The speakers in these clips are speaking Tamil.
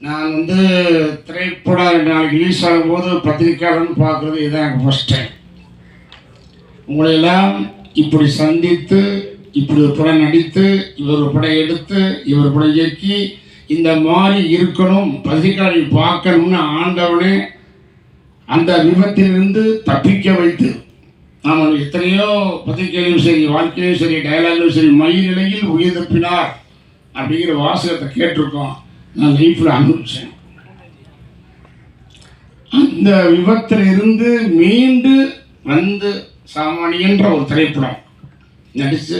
நான் வந்து திரைப்படம் நாளைக்கு ரிலீஸ் ஆகும்போது பத்திரிக்கையாளர்னு பார்க்குறது இதுதான் எனக்கு ஃபஸ்ட் டைம் உங்களையெல்லாம் இப்படி சந்தித்து இப்படி ஒரு படம் நடித்து இவர் ஒரு படம் எடுத்து இவர் படம் இயக்கி இந்த மாதிரி இருக்கணும் பத்திரிக்கையாளர் பார்க்கணும்னு ஆண்டவனே அந்த விபத்திலிருந்து தப்பிக்க வைத்து நாம் எத்தனையோ பத்திரிகையிலும் சரி வாழ்க்கையிலும் சரி டயலாக்லையும் சரி மயில் நிலையில் உயிர் தப்பினார் அப்படிங்கிற வாசகத்தை கேட்டிருக்கோம். நான் லைஃப்பில் அனுபவிச்சேன் அந்த விபத்திலிருந்து மீண்டு வந்து சாமானியன்ற ஒரு திரைப்படம் நடித்து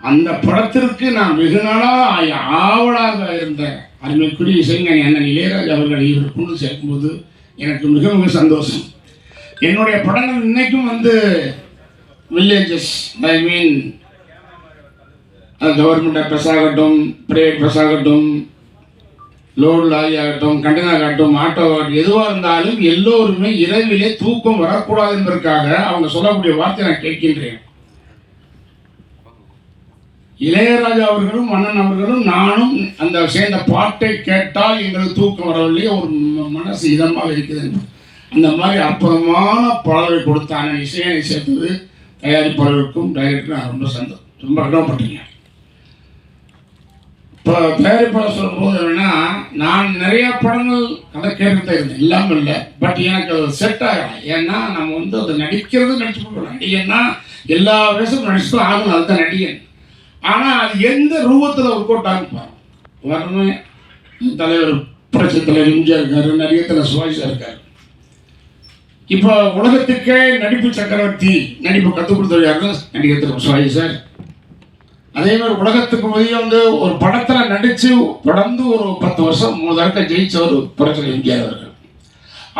அந்த படத்திற்கு நான் வெகு நாளாக ஆவலாக இருந்த அருமைக்குரிய இசைஞானி அண்ணன் இளையராஜ் அவர்கள் இவர் கொண்டு சேர்க்கும்போது எனக்கு மிக மிக சந்தோஷம். என்னுடைய படங்கள் இன்னைக்கும் வந்து villages I mean government bus ஆகட்டும் ப்ரைவேட் பஸ் ஆகட்டும் லோடு லாரி ஆகட்டும் கண்டெய்னர் ஆகட்டும் ஆட்டோ ஆகட்டும் எதுவாக இருந்தாலும் எல்லோருமே இரவிலே தூக்கம் வரக்கூடாது என்பதற்காக அவங்க சொல்லக்கூடிய வார்த்தை நான் கேட்கின்றேன் இளையராஜா அவர்களும் மன்னன் அவர்களும் நானும் அந்த சேர்ந்த பாட்டை கேட்டால் எங்களுக்கு தூக்கம் வரவில்லை ஒரு மனசு இதமாக இருக்குது என்று. அந்த மாதிரி அற்புதமான பாடலை கொடுத்தான இசையை சேர்த்தது தயாரிப்பாளருக்கும் டைரக்டரும் ரொம்ப சந்தோஷம் ரொம்ப கடமைப்பட்டிருக்கேன் இப்போ தயாரிப்பாளர் சொல்லும்போது என்னன்னா நான் நிறைய படங்கள் கதை கேட்டுட்டு இருந்தேன். இல்லாமல் இல்லை. பட் எனக்கு அது செட் ஆகலை. ஏன்னா நம்ம வந்து அதை நடிக்கிறது நடிச்சு கொடுக்கணும் நடிகன்னா எல்லா வயசும் நடிச்சு ஆகணும். அதுதான் நடிகன். ஆனால் அது எந்த ரூபத்தில் ஒர்க் அவுட் ஆகும் வரணும் தலைவர் புரட்சி தலைவர் எம்ஜிஆர் இருக்காரு நடிகத்தில் சுவாசியா இருக்காரு. இப்போ உலகத்துக்கே நடிப்பு சக்கரவர்த்தி நடிப்பு கற்றுக் கொடுத்தவர் யாருன்னா நடிகர் திரு சுவாஜி சார். அதே மாதிரி உலகத்துக்கு முதல்ல வந்து ஒரு படத்தில் நடித்து தொடர்ந்து ஒரு பத்து வருஷம் மூணு தடவை ஜெயிச்சவர் புரட்சி எம்ஜிஆர் அவர்கள்.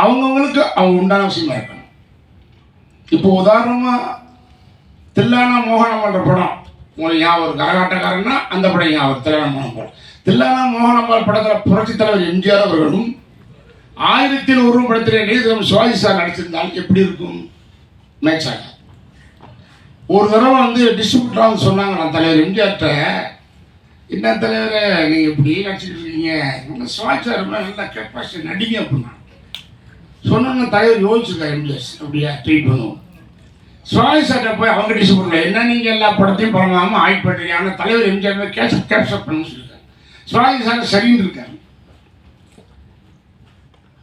அவங்கவுங்களுக்கு அவங்க உண்டான விஷயமா இருக்கணும். இப்போ உதாரணமாக தில்லானா மோகனம்ன்ற படம் உங்களுக்கு ஞாபகம் இருக்கு? கரகாட்டக்காரன்னா அந்த படம் ஞாபகம் தில்லானா மோகனம் படம் தில்லானா மோகனம்பால் படத்தில் புரட்சி தலைவர் எம்ஜிஆர் அவர்களும் ஆயிரத்தில் ஒரு படத்திலே நீதிரம் சிவாஜி சார் நடிச்சிருந்தால் எப்படி இருக்கும்? மேட்ச் ஆகும் ஒரு தடவை வந்து டிஸ்ட்ரிபியூட்டராக சொன்னாங்க நான் தலைவர் எம்ஜிஆர்கிட்ட. என்ன தலைவரை நீங்கள் இப்படி நடிச்சிட்டு இருக்கீங்க. உங்கள் சிவாஜி சார் நல்லா கெப்பாசிட்டி நடிங்க அப்படின்னா. சொன்னோன்னு தலைவர் யோசிச்சிருக்காரு எம்ஜிஆர் அப்படியா ட்ரீட் பண்ணுவோம். சுவாமி சார்கிட்ட போய் அவங்க டிஸ்ட்ரிபியூட்டர் என்ன நீங்கள் எல்லா படத்தையும் பண்ணலாமா ஆயிட் பண்ணுறீங்க ஆனால் தலைவர் எம்ஜிஆர் கேஷ் கேட்பர் பண்ணணும்னு சொல்லியிருக்காரு. சுவாமி சார் சரின்னு இருக்காரு.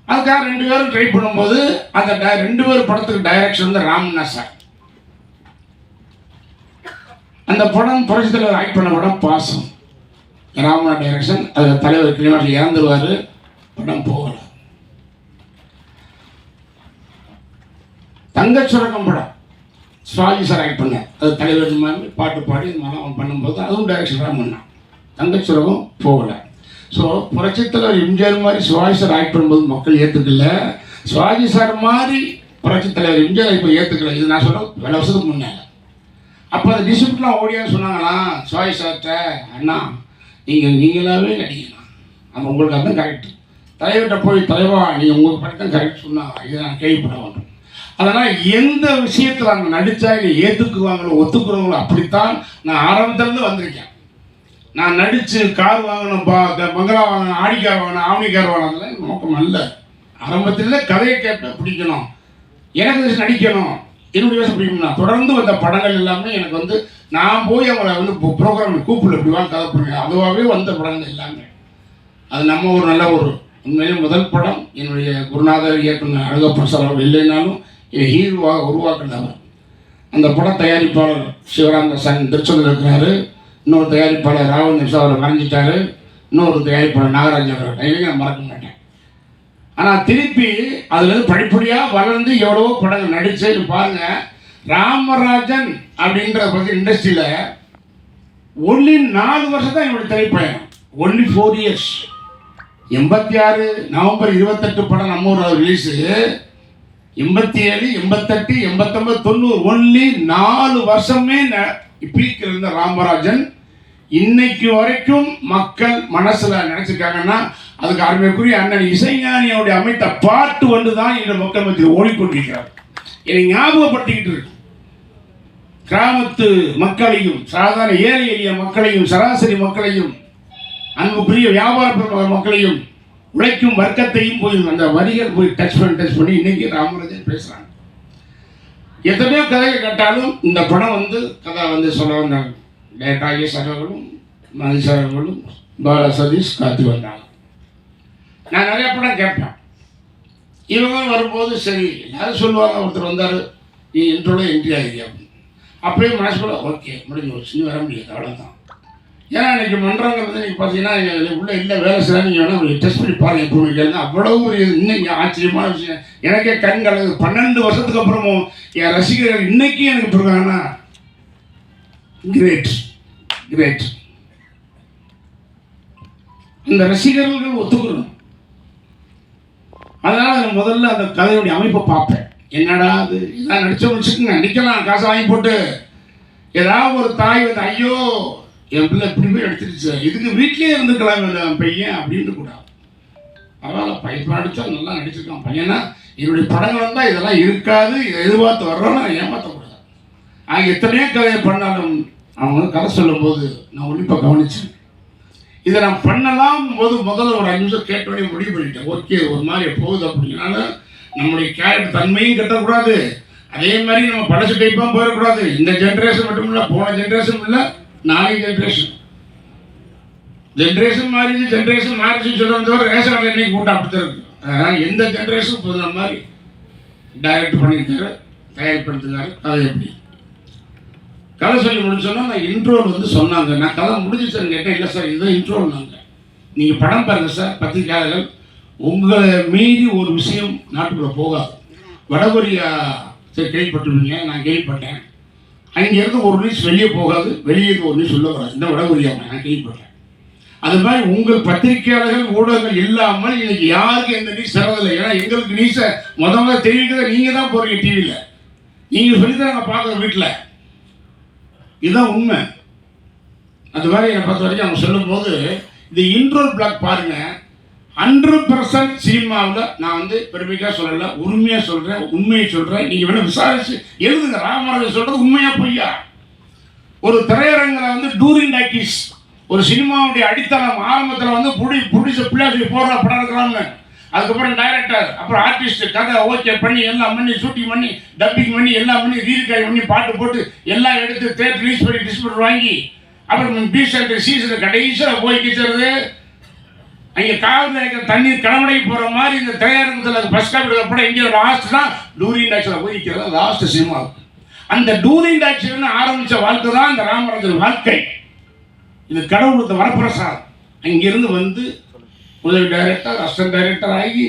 அதுக்காக ரெண்டு பேரும் ட்ரை பண்ணும்போது அந்த ரெண்டு பேர் படத்துக்கு டைரக்ஷன் வந்து ராமண்ணா சார். அந்த படம் புரட்சி தலைவர் ஆக்ட் பண்ண படம் பாசம். ராமனா டைரக்ஷன் அது தலைவர் கிளிமாட்டில் இறந்துருவார். படம் போகல. தங்கச்சுரகம் படம். சுவாமி சார் ஆக்ட் பண்ணேன் அது தலைவர் இந்த மாதிரி பாட்டு பாடி இந்த மாதிரி அவன் பண்ணும்போது அதுவும் டைரக்ஷன் பண்ணான். தங்கச்சுரகம் போகலை. ஸோ புரட்சித்தலைவர் எம்ஜிஆர் மாதிரி சுவாமி சார் ஆக்ட் பண்ணும்போது மக்கள் ஏற்றுக்கல சுவாஜி சார் மாதிரி புரட்சி தலைவர் எம்ஜிஆர் இப்போ ஏற்றுக்கல இது நான் சொல்ல பல வருஷத்துக்கு முன்னால. அப்போ அந்த டிசிப்ளின்லாம் ஓடியா சொன்னாங்களா? சாய் சார்ட்ட அண்ணா நீங்கள் நீங்களாவே நடிக்கலாம் அந்த உங்களுக்கு அதுதான் கரெக்ட் தலைவர்கிட்ட போய் தலைவா நீங்கள் உங்களுக்கு படத்தான் கரெக்ட் சொன்னாங்க இதை நான் கேள்விப்பட வேண்டும் அதனால் எந்த விஷயத்தில் அவங்க நடித்தா இதை ஏற்றுக்குவாங்களோ ஒத்துக்குறவங்களோ அப்படித்தான் நான் ஆரம்பத்துலேருந்து வந்திருக்கேன். நான் நடித்து கார் வாங்கணும் பா க- பங்களா வாங்கணும் ஆடி கார் வாங்கணும் ஆவணி கார் வாங்கணும்ல நோக்கம் அல்ல. ஆரம்பத்தில் கதையை கேட்பேன் பிடிக்கணும். எனக்கு நடிக்கணும். என்னுடைய வேஷம் பிடிக்கணும் தொடர்ந்து வந்த படங்கள் எல்லாமே எனக்கு வந்து நான் போய் அவங்கள வந்து ப்ரோக்ராம் கூப்பிடல இப்படிவாங்க கதை பண்ணுங்க அதுவாகவே வந்த படங்கள் எல்லாமே. அது நம்ம ஒரு நல்ல ஒரு உண்மையிலே முதல் படம். என்னுடைய குருநாதர் இயக்குனர் அழகப்பன் சார் அவர் இல்லைனாலும் ஹீரோவாக உருவாக்குனவர் அந்த பட தயாரிப்பாளர் சிவராமதாசன் திருச்செந்தூர் இருக்கிறாரு. இன்னொரு தயாரிப்பாளர் ராவணன் சார் அவர் மறைஞ்சிட்டாரு. இன்னொரு தயாரிப்பாளர் நாகராஜன் அவர் நான் மறக்க மாட்டேன். ஆனால் திருப்பி அதுலேருந்து படிப்படியாக வளர்ந்து எவ்வளவோ படங்கள் நடிச்சு பாருங்க. ராமராஜன் அப்படின்ற பற்றி இண்டஸ்ட்ரியில் ஒன்லி நாலு வருஷம் தான் என்னோட திரைப்பயணம். ஒன்லி ஃபோர் இயர்ஸ் எண்பத்தி ஆறு நவம்பர் இருபத்தெட்டு படம் நம்ம ஊரில் ரிலீஸு எண்பத்தி ஏழு எண்பத்தெட்டு எண்பத்தொம்பது தொண்ணூறு. ஒன்லி நாலு வருஷமே பீக்கில் இருந்த ராமராஜன் இன்னைக்கு வரைக்கும் மக்கள் மனசில் நினச்சிருக்காங்கன்னா அதுக்கு அருமைக்குரிய அண்ணன் இசைஞானியோடைய அமைத்த பாட்டு வந்து தான் இந்த மக்கள் மத்தியில் ஓடிக்கொண்டிருக்கிறார் என்னை ஞாபகப்படுத்திக்கிட்டு இருக்கு. கிராமத்து மக்களையும் சாதாரண ஏழை எளிய மக்களையும் சராசரி மக்களையும் அன்புக்குரிய வியாபார மக்களையும் உழைக்கும் வர்க்கத்தையும் போய் அந்த வரிகள் போய் டச் பண்ணி டச் பண்ணி இன்னைக்கு ராமராஜன் பேசுறாங்க. எத்தனையோ கதையை கேட்டாலும் இந்த படம் வந்து கதை வந்து சொல்ல வந்தாங்க. டேட்டாகேஷ் சகர்களும் மதி சகர்களும் பாலா சதீஷ் காத்து வந்தாங்க. நான் நிறைய படம் கேட்பேன். இவங்க வரும்போது சரி எல்லாரும் சொல்லுவாங்க? ஒருத்தர் வந்தார் நீ இன்ட்ரோட என்ட்ரி ஆகிறியா அப்படின்னு. அப்படியே மனசுக்குள்ள ஓகே முடிஞ்சு ஒரு சின்ன வர முடியாது அவ்வளோதான் ஏன்னா இன்னைக்கு மன்றங்கள் வந்து நீங்கள் பார்த்தீங்கன்னா இங்க உள்ள இல்லை வேலை செய்யலாம் நீங்கள் வேணால் டெஸ்ட் பண்ணி பாருங்கள் எப்படி கேளுங்க. அவ்வளவு ஒரு இன்னைக்கு ஆச்சரியமான விஷயம். எனக்கே கண் பன்னெண்டு வருஷத்துக்கு அப்புறமும் என் ரசிகர்கள் இன்றைக்கும் எனக்கு இருக்காங்கன்னா கிரேட் கிரேட் இந்த ரசிகர்கள் ஒத்துக்கணும். அதனால நான் முதல்ல அந்த கதையுடைய அமைப்பை பார்ப்பேன். என்னடா அது? இதான் நடிச்ச வச்சுக்கோங்க. நடிக்கலாம் காசை வாங்கி போட்டு. ஏதாவது ஒரு தாய் வந்து ஐயோ என் பிள்ளை இப்படி போய் எடுத்துருச்சு இதுக்கு வீட்லேயே இருந்துக்கலாம் இந்த பையன் அப்படின்னு கூடாது பரவாயில்ல பையன் நடிச்சா நல்லா நடிச்சிருக்கான். பையனா என்னுடைய படங்கள் வந்தால் இதெல்லாம் இருக்காது. இதை எதிர்பார்த்து வர்றோம் ஏமாற்றக்கூடாது ஆக எத்தனையோ கதையை பண்ணாலும் அவங்க வந்து கதை சொல்லும்போது நான் உன்னிப்பாக கவனிச்சேன் இதை நான் பண்ணலாம் போது முதல்ல ஒரு அஞ்சு நிமிஷம் கேட்டோடனே முடிவு பண்ணிட்டேன். ஓகே ஒரு மாதிரி போகுது அப்படின்னால நம்முடைய கேரக்டர் தன்மையும் கட்டக்கூடாது. அதே மாதிரி நம்ம படைச்சு டைப்பாக போயிடக்கூடாது. இந்த ஜென்ரேஷன் மட்டும் இல்லை போன ஜென்ரேஷன் இல்லை நாளைய ஜென்ரேஷன் ஜென்ரேஷன் மாறிச்சு ஜென்ரேஷன் மாறிச்சுன்னு சொல்லுறது தவிர ரேஷன் கடை இன்னைக்கு கூட்டம் அப்படித்தான் இருக்கு. அதனால் எந்த ஜென்ரேஷன் புதுன மாதிரி டைரக்ட் பண்ணியிருக்காரு தயாரிப்படுத்துக்காரு அது எப்படி? கதை சொல்லி முடிச்சோன்னா நான் இன்ட்ரோல் வந்து சொன்னாங்க. நான் கதை முடிஞ்சிச்சேன்னு கேட்டேன் இல்லை சார் இதுதான் இன்ட்ரோல்னாங்க நீங்கள் படம் பாருங்க சார் பத்திரிகையாளர்கள். உங்களை மீறி ஒரு விஷயம் நாட்டுக்குள்ளே போகாது. வடகொரியா சரி கேள்விப்பட்டிருப்பீங்க நான் கேள்விப்பட்டேன். அங்கேருந்து ஒரு நியூஸ் வெளியே போகாது வெளியே ஒரு நியூஸ் உள்ள வராது இந்த வடகொரியா நான் கேள்விப்பட்டேன். அது மாதிரி உங்கள் பத்திரிகையாளர்கள் ஊடகங்கள் இல்லாமல் இன்னைக்கு யாருக்கு எந்த நியூஸ் தரதில்லை? ஏன்னா எங்களுக்கு நியூஸை முதல்ல தெரிவிக்கிறத நீங்கள் தான் போகிறீங்க டிவியில் நீங்கள் சொல்லி தான் நாங்கள் பார்க்குறோம் வீட்டில் இதுதான் உண்மை. அது மாதிரி என்னை பொறுத்த வரைக்கும் அவங்க சொல்லும்போது இந்த இன்ட்ரோல் பிளாக் பாருங்க ஹண்ட்ரட் பர்சன்ட் சினிமாவில் நான் வந்து பெருமைக்காக சொல்லலை உண்மையாக சொல்கிறேன் உண்மையை சொல்கிறேன் நீங்கள் வேணும் விசாரிச்சு எழுதுங்க. ராமராஜன் சொல்கிறது உண்மையாக பொய்யா? ஒரு திரையரங்கில் வந்து டூரிங் டாக்கிஸ் ஒரு சினிமாவுடைய அடித்தளம் ஆரம்பத்தில் வந்து புடி புடிச்ச பிள்ளையாசி போடுற படம் இருக்கிறாங்க அதுக்கப்புறம் டைரக்டர் அப்புறம் ஆர்டிஸ்ட் கதை ஓகே பண்ணி எல்லாம் பண்ணி ஷூட்டிங் பண்ணி டப்பிங் பண்ணி எல்லாம் பண்ணி ரீல்காய் பண்ணி பாட்டு போட்டு எல்லாம் எடுத்து தேட்டர் ரிலீஸ் பண்ணி டிஸ்ட்ரிபியூட்டர் வாங்கி அப்புறம் பி சென்டர் சீசன் கடைசியில் போய் கிச்சறது அங்கே காவிரி இருக்கிற தண்ணீர் கடமடை போகிற மாதிரி இந்த திரையரங்கத்தில் பஸ் ஸ்டாப்பில் படம் இங்கே லாஸ்ட் தான் டூரிங் டாக்ஸில் போய் நிற்கிறது லாஸ்ட் சினிமா அந்த டூரிங் டாக்ஸில்னு ஆரம்பித்த வாழ்க்கை தான் இந்த ராமராஜன் வாழ்க்கை. இது கடவுளுக்கு வரப்பிரசாதம். அங்கிருந்து வந்து உதவி டைரக்டர் அசிஸ்டன்ட் டைரக்டர் ஆகி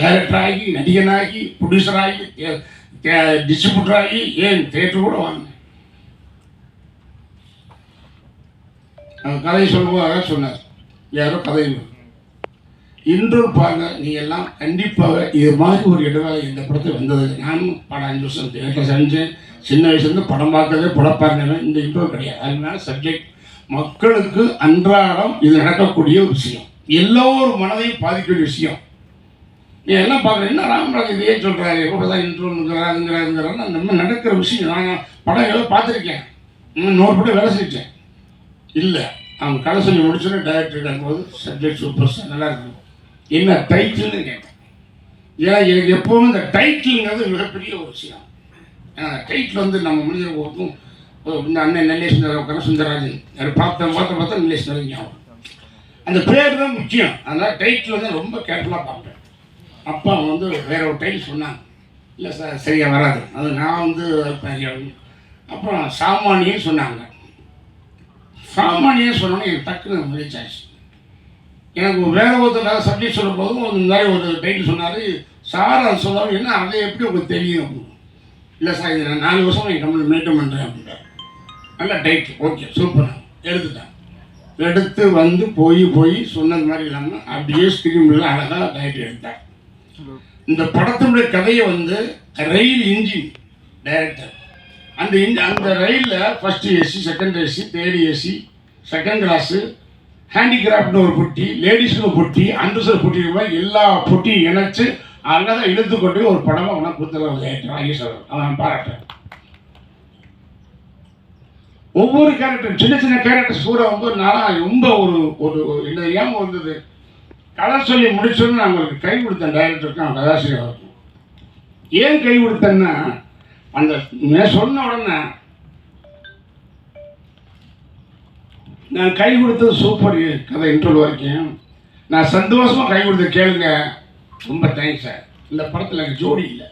டைரக்டர் ஆகி நடிகனாகி ப்ரொடியூசர் ஆகி டிஸ்ட்ரிபியூட்டர் ஆகி ஏன் தேட்டர் கூட வாங்கினேன். கதை கதையை சொன்னார். யாரோ கதை இன்று பாருங்க நீ எல்லாம் கண்டிப்பாக இது மாதிரி ஒரு இடைவேளை இந்த படத்தில் வந்தது. நானும் படம் அஞ்சு வருஷம் தேட்டர் செஞ்சேன். சின்ன வயசுலேருந்து படம் பார்க்கறதே படம் இந்த இன்ட்ரோ கிடையாது. அதனால சப்ஜெக்ட் மக்களுக்கு அன்றாடம் இது நடக்கக்கூடிய ஒரு விஷயம். எல்லோரும் மனதையும் பாதிக்கக்கூடிய விஷயம். நீ எல்லாம் பார்க்குற என்ன ராமராஜ் இதையே சொல்கிறாரு கூட தான் இன்ட்ரோங்கிறாருங்கிறாருங்கிறாரு நம்ம நடக்கிற விஷயம் நான் படம் ஏதோ பார்த்துருக்கேன். இன்னும் நூறு படம் வேலை செஞ்சேன் இல்லை அவங்க கதை சொல்லி முடிச்சோன்னே டைரக்டர் கேட்கும்போது சப்ஜெக்ட் சூப்பர் சார் நல்லா இருக்கும் என்ன டைட்டில்னு கேட்டேன். ஏன்னா எனக்கு எப்போவும் இந்த டைட்டில்ங்கிறது மிகப்பெரிய ஒரு விஷயம். ஏன்னா டைட்டில் வந்து நம்ம முடிஞ்ச ஒருத்தும் இந்த அண்ணன் நெல்லேஷ் உட்கார சுந்தரராஜன் அதை பார்த்த பார்த்த பார்த்தா நெல்லேஷ் ஞாபகம். அந்த பேர் தான் முக்கியம். அதனால் டைட்டில் தான் ரொம்ப கேர்ஃபுல்லாக பார்ப்பேன். அப்பா வந்து வேற ஒரு டைட்டில் சொன்னாங்க. இல்லை சார் சரியாக வராது. அது நான் வந்து அப்புறம் சாமானியம் சொன்னாங்க. சாமானியம் சொன்னோன்னே எனக்கு டக்குன்னு ரீச் ஆச்சு எனக்கு வேற ஒருத்தர் சப்ஜெக்ட் சொல்லும் போதும் ஒரு மாதிரி ஒரு டைட்டில் சொன்னார். சார் அது சொல்லாமல் என்ன அதை எப்படி உங்களுக்கு தெரியும்? அப்படின்னு. இல்லை சார் இது நான் நாலு வருஷம் என் கம்பெனி மெயின்டைன் பண்ணுறேன் அப்படின்றார். நல்ல டைட்டில் ஓகே சூப்பர் எடுத்துட்டேன். எடுத்து வந்து போய் போய் சொன்னது மாதிரி இல்லாமல் அப்படியே ஸ்க்ரீனில் அழகாக டைட்டில் எடுத்தார். இந்த படத்தினுடைய கதையை வந்து ரயில் இன்ஜின் டைரக்டர் அந்த இன் அந்த ரயிலில் first AC second AC third AC second class ஹேண்டிகிராஃப்ட்னு ஒரு பொட்டி லேடிஸ்னு ஒரு பொட்டி அண்டர்சர் பொட்டி எல்லா பொட்டியும் இணைச்சு அழகாக இழுத்து கொண்டு ஒரு படமாக உனக்கு கொடுத்துருவாங்க ஈஸ்வரன் அவன் பாராட்டேன் ஒவ்வொரு கேரக்டர் சின்ன சின்ன கேரக்டர்ஸ் கூட வந்து நான் ரொம்ப ஒரு ஒரு இந்த ஏன் வந்தது? கதை சொல்லி முடிச்சோன்னு நான் உங்களுக்கு கை கொடுத்தேன் டைரக்டருக்கும் கதாசிரியருக்கும் ஏன் கை கொடுத்தேன்னா அந்த சொன்ன உடனே நான் கை கொடுத்தது சூப்பர் கதை இன்ட்ரோல் வரைக்கும். நான் சந்தோஷமாக கை கொடுத்து கேளுங்க. ரொம்ப தேங்க்ஸ் சார் இந்த படத்தில் எனக்கு ஜோடி இல்லை.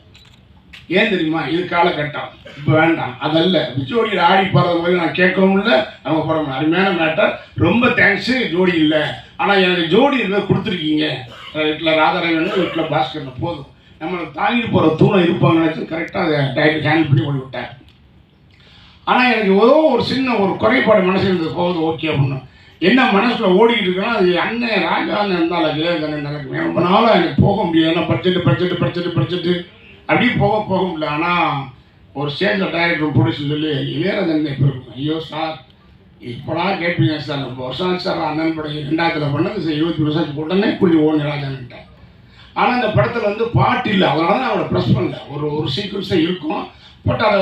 ஏன் தெரியுமா? இது காலகட்டம். இப்போ வேண்டாம். அதல்ல. ஜோடியில் ஆடி போகிறது மாதிரி நான் கேட்கவும் இல்லை. அவங்க போகிற அருமையான மேட்டர் ரொம்ப தேங்க்ஸு ஜோடி இல்லை. ஆனால் எனக்கு ஜோடி இருந்தால் கொடுத்துருக்கீங்க. வீட்டில் ராதாரவன் வீட்டில் பாஸ்கர் போதும். நம்மளை தாங்கிட்டு போகிற தூணை இருப்பாங்கன்னு நினச்சி கரெக்டாக அதை டைட்டு ஹேண்டில் பண்ணி ஓடி விட்டேன் ஆனால் எனக்கு ஏதோ ஒரு சின்ன ஒரு குறைபாடு மனசில் இருந்தது. போகுது ஓகே அப்படின்னு. என்ன மனசில் ஓடிக்கிட்டு இருக்கேன்னா அது அண்ணன் ராஜா இருந்தாலும் விவேகானந்தன் எனக்கு ரொம்ப நாளாக எனக்கு போக முடியாது ஏன்னா படிச்சுட்டு படிச்சுட்டு படிச்சுட்டு படிச்சுட்டு அப்படி போக போக முடியல ஆனால் ஒரு ஸ்டேஜில் டைரக்டர் பிடிச்சி சொல்லி இளையராஜன் இப்போ இருக்கும். ஐயோ சார் இப்படா கேட்பீங்க சார். ரொம்ப வருஷம் ஆச்சு சார் அண்ணன் படம் ரெண்டாயிரத்தில் பண்ணது சார். இருபத்தி வருஷம் உடனே குழி ஓடி ஆனால் அந்த படத்தில் வந்து பாட்டு இல்லை. அதனால தான் அவளை ப்ரெஸ் பண்ணல. ஒரு ஒரு சீக்வன்ஸாக இருக்கும். பட் அதை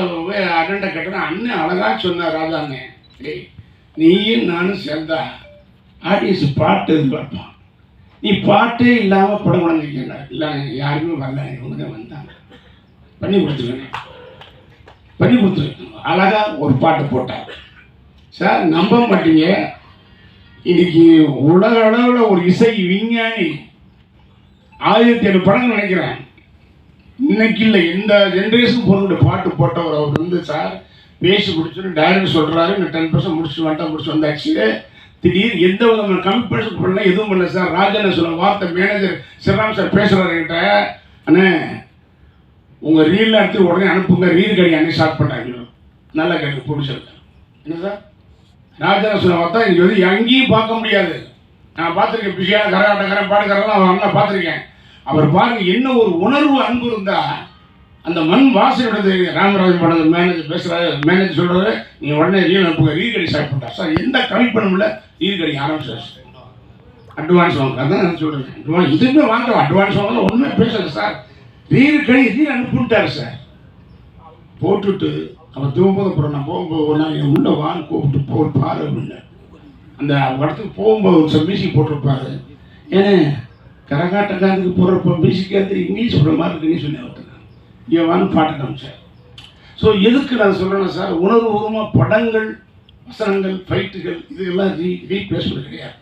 அண்ணன்ட்ட கேட்டேன்னா அண்ணன் அழகாக சொன்னார் ராஜா அண்ணன் நீயும் நானும் சேர்ந்தா ஆடியன்ஸ் பாட்டு பார்ப்பான்? நீ பாட்டே இல்லாமல் படம் உடஞ்சிருக்கீங்க இல்லை யாருமே வரல. இவங்க தான் வந்தாங்க. பண்ணி கொடுத்துருவேன் பண்ணி கொடுத்துருவேன் அழகாக ஒரு பாட்டு போட்டார். சார் நம்ப மாட்டீங்க. இன்னைக்கு உலக அளவில் ஒரு இசை விஞ்ஞானி ஆயிரத்தி ஏழு படம் நினைக்கிறேன். இன்னைக்கு இல்லை இந்த ஜென்ரேஷன் பொருளுடைய பாட்டு போட்டவர் அவர் வந்து சார் பேசி முடிச்சுட்டு டைரக்ட் சொல்கிறாரு இந்த டென் பர்சன்ட் முடிச்சு வந்துட்டா முடிச்சு வந்தாச்சு. திடீர் எந்த விதமான கமிட்மெண்ட்ஸ் பண்ணல எதுவும் பண்ணல சார். ராஜன் சொல்ல வார்த்தை மேனேஜர் சிவராம் சார் பேசுகிறாருக்கிட்ட அண்ணே உங்கள் ரீலில் எடுத்து உடனே அனுப்புங்க. ரீல் கடி ஷார்ட் ஸ்டார்ட் நல்ல கடி பிடிச்சிருக்கேன் என்ன சார் ராஜா சொன்ன பார்த்தா இங்கே வந்து எங்கேயும் பார்க்க முடியாது. நான் பார்த்துருக்கேன் பிஷியாக கரகாட்டக்காரன் பாடுக்காரெல்லாம் அவன் அண்ணா பார்த்துருக்கேன். அவர் பாருங்க என்ன ஒரு உணர்வு அன்பு இருந்தா அந்த மண் வாசனையோடது ராமராஜன் படம் மேனேஜர் பேசுகிற மேனேஜர் சொல்றாரு நீங்கள் உடனே ரீல் அனுப்புங்க. ரீல் கடி ஸ்டார்ட் பண்ணுறா சார் எந்த கமிட்மெண்ட் இல்லை. ரீல் கடி ஆரம்பிச்சார். அட்வான்ஸ் வாங்க. அதான் சொல்கிறேன் அட்வான்ஸ் இதுவுமே வாங்கலாம். அட்வான்ஸ் வாங்கலாம். ஒன்றுமே பேசல சார் ரீல் கடி ரீல் சார். போட்டுட்டு அவன் தூங்கும்போது அப்புறம் நான் போகும்போது ஒரு நாள் என் உள்ள வான்னு கூப்பிட்டு போ பாரு அப்படின்னு. அந்த இடத்துக்கு போகும்போது ஒரு மியூசிக் போட்டிருப்பாரு. ஏன்னா கரகாட்டக்காரனுக்கு போடுறப்ப மியூசிக் வந்து இங்கிலீஷ் போடுற மாதிரி இருக்குன்னு சொன்னேன் ஒருத்தர் இங்கே வான்னு பாட்டு காமிச்சார். ஸோ எதுக்கு நான் சொல்கிறேன்னா சார் உணர்வுபூர்வமாக படங்கள் வசனங்கள் ஃபைட்டுகள் இதெல்லாம் ரீ ரீப்ளேஸ்மெண்ட் கிடையாது.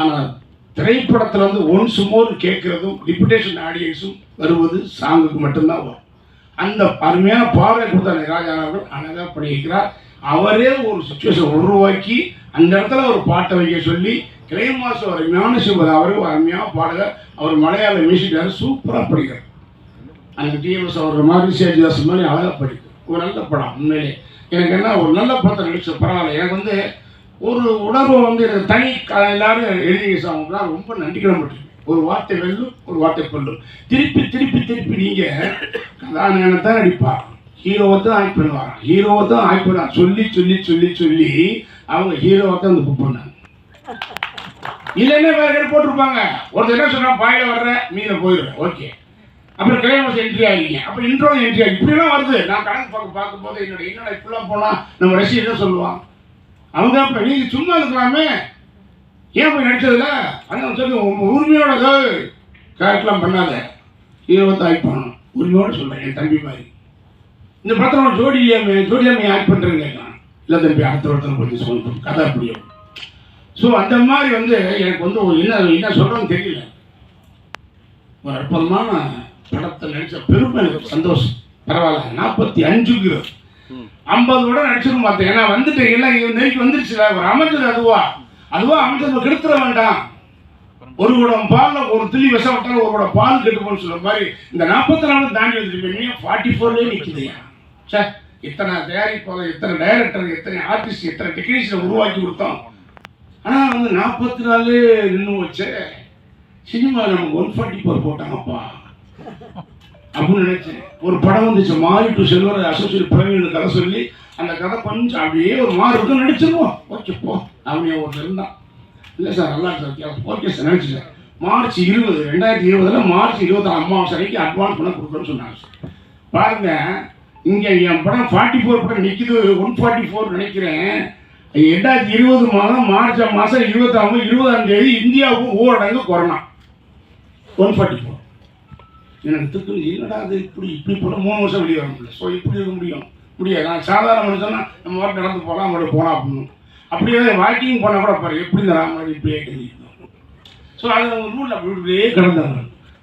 ஆனால் திரைப்படத்தில் வந்து ஒன்ஸ் மோர் கேட்குறதும் ரிப்புடேஷன் ஆடியன்ஸும் வருவது சாங்குக்கு மட்டும்தான் வரும். அந்த அருமையான பார்வை கொடுத்த நிராஜான அவர்கள் அழகாக பண்ணியிருக்கிறார் அவரே ஒரு சுச்சுவேஷன் உருவாக்கி அந்த இடத்துல ஒரு பாட்டை வைக்க சொல்லி கிளைமாஸ் அருமையான சிவர் அவரு ஒரு அருமையான பாடகர். அவர் மலையாள மியூசிக் சூப்பராக படிக்கிறார். அந்த டிஎம்எஸ் அவர் மாதிரி சேஜிதாஸ் மாதிரி அழகாக படிக்கும் ஒரு நல்ல படம் உண்மையிலே. எனக்கு என்ன ஒரு நல்ல படத்தை நடிச்ச பரவாயில்ல. எனக்கு வந்து ஒரு உணர்வை வந்து எனக்கு தனி எல்லாரும் எழுதி அவங்களாம் ரொம்ப நன்றிக்கிடப்பட்டிருக்கு ஒரு வார்த்தை வெல்லும் ஒரு வார்த்தை கொல்லும் திருப்பி திருப்பி திருப்பி நீங்கள் கதாநாயகத்தான் நடிப்பார் ஹீரோவை தான் ஆக்ட் பண்ணுவார்? ஹீரோவை தான் ஆக்ட் பண்ணுவார் சொல்லி சொல்லி சொல்லி சொல்லி அவங்க ஹீரோவை தான் வந்து புக் பண்ணாங்க. இல்லைன்னா வேற பேர் போட்டிருப்பாங்க? ஒருத்தர் என்ன சொன்னா பாயில வர்ற மீத போயிடுறேன் ஓகே அப்புறம் கிளைமஸ் என்ட்ரி ஆகிங்க அப்புறம் இன்ட்ரோ என்ட்ரி ஆகி இப்படிலாம் வருது. நான் கணக்கு பார்க்க பார்க்கும்போது என்னோட என்னோட இப்படிலாம் போனால் நம்ம ரசிகர் என்ன சொல்லுவான் அவங்க அப்போ நீங்கள் சும்மா இருக்கலாமே. ஏன் போய் நடிச்சதில்ல அதான் சொல்லி உரிமையோட கேரக்டர்லாம் பண்ணாத. தான் ஆக்ட் பண்ணணும் உரிமையோட சொல்கிறேன் என் தம்பி மாதிரி. இந்த படத்தில் ஜோடி இல்லையாமே ஜோடி இல்லாமல் ஆக்ட் பண்ணுறேன்னு கேட்கலாம். இல்லை தம்பி அடுத்த ஒருத்தர் கொஞ்சம் சொல்லணும் கதை அப்படியே. ஸோ அந்த மாதிரி வந்து எனக்கு வந்து ஒரு என்ன என்ன சொல்கிறோன்னு தெரியல. ஒரு அற்புதமான படத்தை நடிச்ச பெருமை எனக்கு சந்தோஷம். பரவாயில்ல நாற்பத்தி அஞ்சுங்கிறது ஐம்பது விட நடிச்சிருக்க மாட்டேன் ஏன்னா வந்துட்டீங்கன்னா இங்க நெருக்கி வந்துருச்சுல. ஒரு அமைச்சது அதுவா? அதுவா நம்ம கெடுத்துட வேண்டாம். ஒரு குடம் பால்ல ஒரு துளி விஷம் விட்டாலும் ஒரு குடம் பால் கெட்டு சொல்ற மாதிரி இந்த நாற்பத்தி நாலு தாண்டி வந்துருப்பீங்க ஃபார்ட்டி ஃபோர்லேயே நிற்குதுயா சார் இத்தனை தயாரிப்பாளர் இத்தனை டைரக்டர் எத்தனை ஆர்டிஸ்ட் இத்தனை டெக்னீஷியனை உருவாக்கி கொடுத்தோம். ஆனால் வந்து நாற்பத்தி நாலு நின்று வச்சு சினிமா நமக்கு ஒன் ஃபார்ட்டி ஃபோர் போட்டாங்கப்பா. அப்படின்னு நினைச்சேன். ஒரு படம் வந்துச்சு. மாறி டு செல்வர் அசோசியேட் பிரவீன் கதை சொல்லி அந்த கதை கொஞ்சம் அப்படியே ஒரு மாறி இருக்கும் நடிச்சிருவோம் ஓகே போ. அவனே ஒருத்தர் இருந்தான். இல்லை சார் நல்லா சார் ஓகே சார் நினச்சிட்டேன் மார்ச் இருபது ரெண்டாயிரத்தி இருபதுல மார்ச் இருபத்தி அம்மாவாசை வரைக்கும் அட்வான்ஸ் பண்ண கொடுக்குறேன்னு சொன்னாங்க சார். பாருங்க இங்கே என் படம் ஃபார்ட்டி ஃபோர் படம் நிற்கிது ஒன் ஃபார்ட்டி ஃபோர் நினைக்கிறேன். ரெண்டாயிரத்தி இருபது மாதம் மார்ச் மாதம் இருபத்தாம் இருபதாம் தேதி இந்தியாவுக்கு ஊரடங்கு கொரோனா ஒன் ஃபார்ட்டி ஃபோர் எனக்கு திக்கு என்னடா அது இப்படி இப்படி போட மூணு வருஷம் வெளியே வர முடியல. ஸோ இப்படி இருக்க முடியும். முடியாது. நான் சாதாரண மனுஷன்னா நம்ம வாட்டி நடந்து போகலாம் அவங்களோட போனால் அப்படின்னு அப்படியே வாக்கிங் போனால் கூட பாரு எப்படி இந்த ராமராஜ் இப்படியே கிடைக்கும் ஸோ அது அவங்க ரூலில் அப்படி கிடந்தாங்க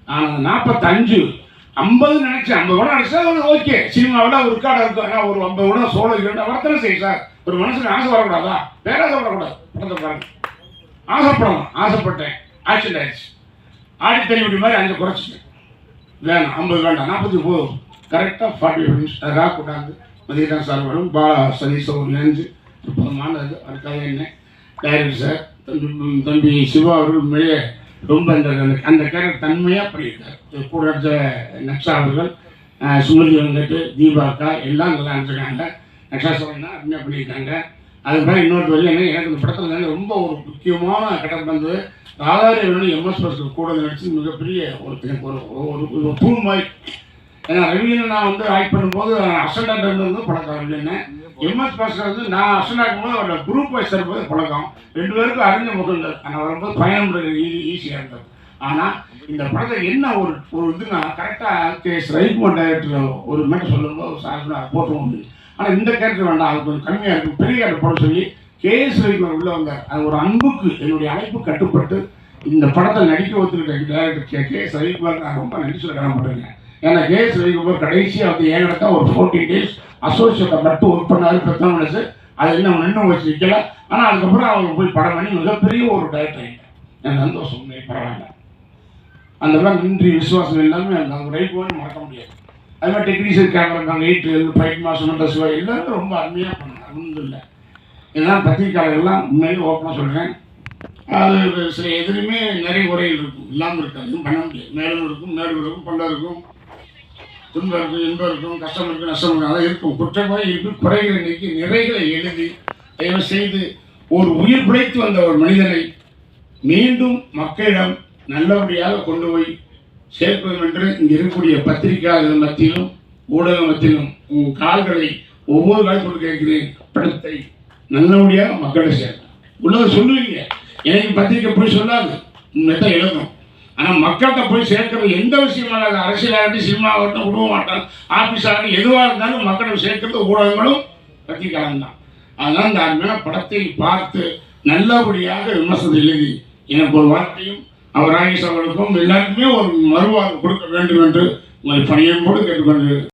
ஆனால் நாற்பத்தஞ்சு ஐம்பது நினைச்சேன். ஐம்பது கூட நினச்சா ஓகே சினிமாவில் ஒரு ரெக்கார்டாக இருக்காங்க ஒரு ஐம்பது படம் சோழ இரண்டு வர்த்தனை செய்யும் சார். ஒரு மனுஷனுக்கு ஆசை வரக்கூடாதா? பேராசைப்படக்கூடாது படத்தை பாருங்க. ஆசைப்படலாம் ஆசைப்பட்டேன். ஆக்சிடென்ட் ஆயிடுச்சு. ஆடி தண்ணி மாதிரி அங்கே குறைச்சிட்டேன். வேணாம் ஐம்பது வேண்டாம் நாற்பத்தி போதும் கரெக்டாக ஃபார்ட்டி மினிட்ஸ் அதாக கொண்டாந்து மதியம் சார் வரும். பாலா சதீஷ் ஒரு நினைஞ்சு முப்பதுமானது அதுக்காக என்ன? டைரக்டர் சார் தம்பி தம்பி சிவா அவர்கள் மேலே ரொம்ப அந்த அந்த- அந்த கேரக்டர் தன்மையாக பண்ணியிருக்கார். கூட நடிச்ச நக்ஷா அவர்கள் சுமதி வந்துட்டு தீபாக்கா எல்லாம் நல்லா நடிச்சிருக்காங்க நக்ஷா சோழன் தான் அருமையாக பண்ணியிருக்காங்க. அதுக்கு பிறகு இன்னொரு வரையும் என்ன எனக்கு இந்த படத்தில் வந்து ரொம்ப ஒரு முக்கியமான கட்டம் வந்து ராதாரி எம்எஸ் கூட நடிச்சு மிகப்பெரிய ஒரு எனக்கு ஒரு ஒரு தூண் மாதிரி ஏன்னா ரவிஜன் நான் வந்து ஆக்ட் பண்ணும்போது அசண்டாக இருந்தது பழக்கம் இல்லைன்னு எம்எஸ் பாஸ்கர் வந்து நான் அசண்டாக போது அவரோட குரூப் வைஸ் இருப்பது பழக்கம். ரெண்டு பேருக்கும் அறிஞ்ச முகம் ஆனால் வரும்போது பயணம் ஈஸியாக இருந்தது. ஆனால் இந்த படத்தை என்ன ஒரு ஒரு இதுனா கரெக்டாக கேஸ் ரவிக்குமார் டைரக்டர் ஒரு மேட்டர் சொல்லும்போது சார் போட்டோம் முடியும் ஆனால் இந்த கேரக்டர் வேண்டாம். அது கொஞ்சம் கம்மியாக இருக்கும் பெரிய கேரக்டர் போட சொல்லி கேஎஸ் ரவிக்குமார் உள்ளே வந்தார். அது ஒரு அன்புக்கு என்னுடைய அழைப்பு கட்டுப்பட்டு இந்த படத்தை நடிக்க ஒத்துக்கிட்ட director K K S Ravikumar நான் ரொம்ப நன்றி சொல்ல கடமைப்பட்டிருக்கேன் ஏன்னா கே எஸ் ரவிக்குமார் கடைசியாக வந்து ஏகடத்தா ஒரு ஃபோர்டீன் டேஸ் அசோசியேட்டை மட்டும் ஒர்க் பண்ணாரு. பிரச்சனை மனசு. அது இன்னும் நின்று வச்சு வைக்கல ஆனால் அதுக்கப்புறம் அவங்க போய் படம் பண்ணி மிகப்பெரிய ஒரு டேரக்டர் ஆகிட்டேன் எனக்கு சந்தோஷம் பரவாயில்ல. அந்த மாதிரி நன்றி விசுவாசம் எல்லாமே அந்த ரைட் மறக்க முடியாது. அது மாதிரி டெக்னீஷியன் கேமரா இருக்காங்க எயிட் ஃபைட் மாசம் சிவா எல்லாரும் ரொம்ப அருமையாக பண்ணாங்க. ஒன்றும் இல்லை. இதெல்லாம் பத்திரிக்கையாளர்கள்லாம் உண்மையிலே ஓப்பனாக சொல்கிறேன் அது சில எதுலையுமே நிறைய குறைகள் இருக்கும். இல்லாமல் இருக்காது. எதுவும் பண்ண முடியாது. மேலும் இருக்கும் மேலும் இருக்கும் பள்ளம் இருக்கும் துன்பம் இருக்கும் இன்பம் இருக்கும் கஷ்டம் இருக்கும் நஷ்டம் இருக்கும் அதான் இருக்கும். குற்றமாக இருக்கும். குறைகளை நீக்கி நிறைகளை எழுதி தயவு செய்து ஒரு உயிர் பிழைத்து வந்த ஒரு மனிதனை மீண்டும் மக்களிடம் நல்லபடியாக கொண்டு போய் சேர்ப்பது என்று இங்கே இருக்கக்கூடிய பத்திரிகையாளர்கள் மத்தியிலும் ஊடக மத்தியிலும் உங்கள் கால்களை ஒவ்வொரு காலத்தோடு கேட்கிறேன். படத்தை நல்லபடியாக மக்களை சேர்க்கணும் உள்ளதை சொல்லுவீங்க. எனக்கு பத்திரிக்கை போய் சொல்லாது. உண்மை எழுதணும் ஆனால் மக்கள்கிட்ட போய் சேர்க்கறது எந்த விஷயமாக அரசியலாகட்டும் சினிமா ஆகட்டும் குடும்ப ஆஃபீஸ் ஆகட்டும் எதுவாக இருந்தாலும் மக்களை சேர்க்கிறது ஊடகங்களும் பத்திரிகையாளர் தான். அதனால் இந்த அருமையான படத்தை பார்த்து நல்லபடியாக விமர்சனம் எழுதி எனக்கு ஒரு வார்த்தையும் அவர் ராகேஷ் அவர்களுக்கும் எல்லாருக்குமே ஒரு மறுவாழ்வு கொடுக்க வேண்டும் என்று உங்களை பணியன்போடு கேட்டுக்கொண்டு